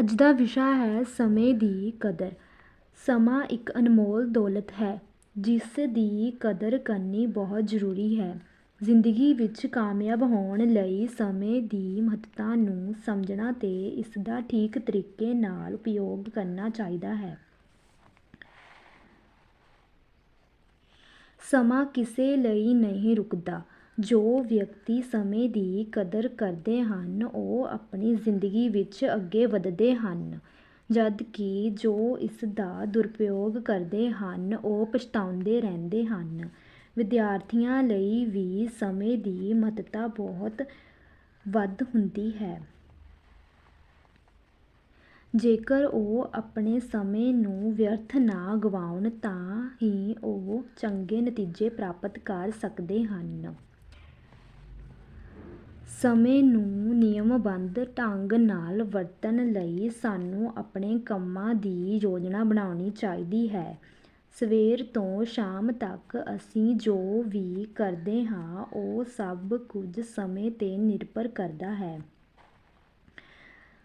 ਅੱਜ ਦਾ ਵਿਸ਼ਾ ਹੈ ਸਮੇਂ ਦੀ ਕਦਰ। ਸਮਾਂ ਇੱਕ ਅਨਮੋਲ ਦੌਲਤ ਹੈ, ਜਿਸ ਦੀ ਕਦਰ ਕਰਨੀ ਬਹੁਤ ਜ਼ਰੂਰੀ ਹੈ। ਜ਼ਿੰਦਗੀ ਵਿੱਚ ਕਾਮਯਾਬ ਹੋਣ ਲਈ ਸਮੇਂ ਦੀ ਮਹੱਤਤਾ ਨੂੰ ਸਮਝਣਾ ਅਤੇ ਇਸ ਦਾ ਠੀਕ ਤਰੀਕੇ ਨਾਲ ਉਪਯੋਗ ਕਰਨਾ ਚਾਹੀਦਾ ਹੈ। ਸਮਾਂ ਕਿਸੇ ਲਈ ਨਹੀਂ ਰੁਕਦਾ। ਜੋ ਵਿਅਕਤੀ ਸਮੇਂ ਦੀ ਕਦਰ ਕਰਦੇ ਹਨ, ਉਹ ਆਪਣੀ ਜ਼ਿੰਦਗੀ ਵਿੱਚ ਅੱਗੇ ਵਧਦੇ ਹਨ, ਜਦਕਿ ਜੋ ਇਸ ਦਾ ਦੁਰਉਪਯੋਗ ਕਰਦੇ ਹਨ, ਉਹ ਪਛਤਾਉਂਦੇ ਰਹਿੰਦੇ ਹਨ। ਵਿਦਿਆਰਥੀਆਂ ਲਈ ਵੀ ਸਮੇਂ ਦੀ ਮਹੱਤਤਾ ਬਹੁਤ ਵੱਧ ਹੁੰਦੀ ਹੈ। ਜੇਕਰ ਉਹ ਆਪਣੇ ਸਮੇਂ ਨੂੰ ਵਿਅਰਥ ਨਾ ਗਵਾਉਣ, ਤਾਂ ਹੀ ਉਹ ਚੰਗੇ ਨਤੀਜੇ ਪ੍ਰਾਪਤ ਕਰ ਸਕਦੇ ਹਨ। ਸਮੇਂ ਨੂੰ ਨਿਯਮਬੱਧ ਢੰਗ ਨਾਲ ਵਰਤਣ ਲਈ ਸਾਨੂੰ ਆਪਣੇ ਕੰਮਾਂ ਦੀ ਯੋਜਨਾ ਬਣਾਉਣੀ ਚਾਹੀਦੀ ਹੈ। ਸਵੇਰ ਤੋਂ ਸ਼ਾਮ ਤੱਕ ਅਸੀਂ ਜੋ ਵੀ ਕਰਦੇ ਹਾਂ, ਉਹ ਸਭ ਕੁਝ ਸਮੇਂ ਤੇ ਨਿਰਭਰ ਕਰਦਾ ਹੈ।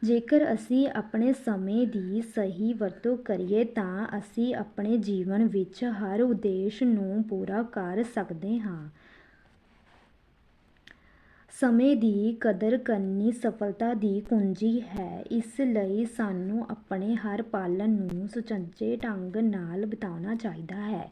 ਜੇਕਰ ਅਸੀਂ ਆਪਣੇ ਸਮੇਂ ਦੀ ਸਹੀ ਵਰਤੋਂ ਕਰੀਏ, ਤਾਂ ਅਸੀਂ ਆਪਣੇ ਜੀਵਨ ਵਿੱਚ ਹਰ ਉਦੇਸ਼ ਨੂੰ ਪੂਰਾ ਕਰ ਸਕਦੇ ਹਾਂ। ਸਮੇਂ ਦੀ ਕਦਰ ਕਰਨੀ ਸਫਲਤਾ ਦੀ ਕੁੰਜੀ ਹੈ। ਇਸ ਲਈ ਸਾਨੂੰ ਆਪਣੇ ਹਰ ਪਲ ਨੂੰ ਸੁਚੱਜੇ ਢੰਗ ਨਾਲ ਬਿਤਾਉਣਾ ਚਾਹੀਦਾ ਹੈ।